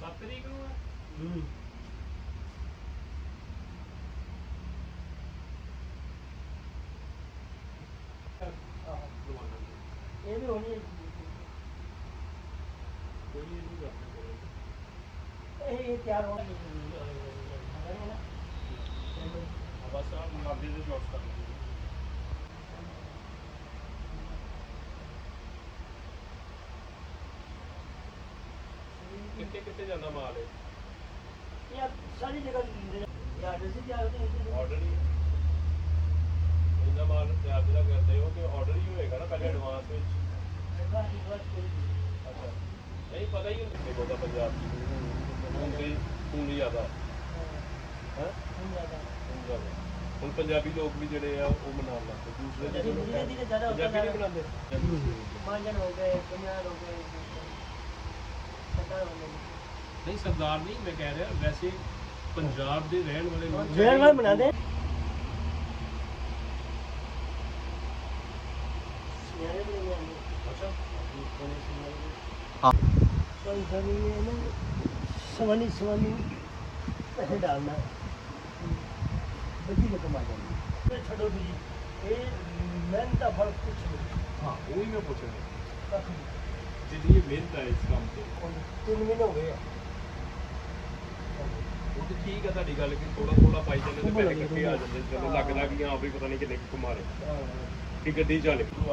7 ਤਰੀਕ ਨੂੰ ਆ? ਹੂੰ। ਇਹ ਵੀ ਹੋਣੀ ਕੋਈ ਨਹੀਂ ਆਪਣੇ ਕੋਲ। ਇਹ ਤਿਆਰ ਹੋਣਾ ਬਸ ਕਿੱਥੇ ਕਿੱਥੇ ਜਾਂਦਾ ਮਾਲ ਇਹ? ਯਾਰ ਸਾਰੀ ਜਗ੍ਹਾ ਦਿੰਦੇ ਯਾਰ ਜਿਸ ਜਗ੍ਹਾ ਤੇ ਆਰਡਰ ਹੀ ਇੰਨਾ ਮਾਲ ਤਿਆਰ ਜਿਹੜਾ ਕਰਦੇ ਹੋ ਕਿ ਆਰਡਰ ਹੀ ਹੋਏਗਾ ਨਾ ਪਹਿਲੇ ਐਡਵਾਂਸ ਵਿੱਚ। ਐਡਵਾਂਸ ਐਡਵਾਂਸ ਕੋਈ ਅੱਛਾ। ਨਹੀਂ ਪਤਾ ਹੀ ਨਹੀਂ ਕਿ ਬੋਲਦਾ ਪੰਜਾਬ ਦੀ ਹੁਣ ਤੇ ਹੁਣ ਜ਼ਿਆਦਾ। ਹੈ? ਨਹੀਂ ਜ਼ਿਆਦਾ। ਹੁਣ ਜ਼ਿਆਦਾ। ਹੁਣ ਪੰਜਾਬੀ ਲੋਕ ਵੀ ਜਿਹੜੇ ਆ ਉਹ ਮਨਾਉਣ ਲੱਗ ਪਏ। ਦੂਸਰੇ ਜਿਹੜੇ ਲੋਕ ਧੀਰੇ- ਧੀਰੇ ਜ਼ਿਆਦਾ ਹੁੰਦਾ ਪੰਜਾਬੀ ਨਹੀਂ ਮਨਾਉਂਦੇ ਮਾਂਜਣ ਹੋ ਗਏ ਪੰਜਾਹ ਹੋ ਗਏ। ਨਹੀਂ ਸਰਦਾਰ ਨਹੀਂ ਮੈਂ ਕਹਿ ਰਿਹਾ ਵੈਸੇ ਪੰਜਾਬ ਦੇ ਰਹਿਣ ਵਾਲੇ ਲੋਕ ਰਹਿਣ ਵਾਲੇ ਬਣਾਉਂਦੇ ਸਿਆਰੇ ਬਣਾਉਂਦੇ ਅੱਛਾ। ਹਾਂ ਕੋਈ ਜ਼ਮੀਨ ਹੈ ਨਾ। ਸਵਾਨੀ ਸਵਾਨੀ ਪੈਸੇ ਡਾਲਣਾ। ਬੱਚੀ ਕਮਾ ਜਾਂਦੀ ਇਹ ਛੱਡੋ ਜੀ ਇਹ ਮਿਹਨਤ ਦਾ ਫਲ ਕੁਛ ਨਹੀਂ। ਹਾਂ ਉਹ ਹੀ ਮੈਂ ਪੁੱਛ ਰਿਹਾ। ਜਿੰਨੀ ਮਿਹਨਤ ਹੈ ਇਸ ਕੰਮ ਤੇ। ਤਿੰਨ ਮਹੀਨੇ ਹੋ ਗਏ ਆ। ਉਹ ਤੇ ਠੀਕ ਆ ਤੁਹਾਡੀ ਗੱਲ ਕਿ ਥੋੜਾ ਥੋੜਾ ਪਾਈ ਜਾਂਦੇ ਤੇ ਪੈਸੇ ਇਕੱਠੇ ਆ ਜਾਂਦੇ ਚਲੋ ਲੱਗਦਾ ਕਿ ਹਾਂ ਵੀ ਪਤਾ ਨਹੀਂ ਕਿੰਨੇ ਕੁ ਕਮਾ ਰਹੇ। ਕਿ ਗੱਡੀ ਚੱਲ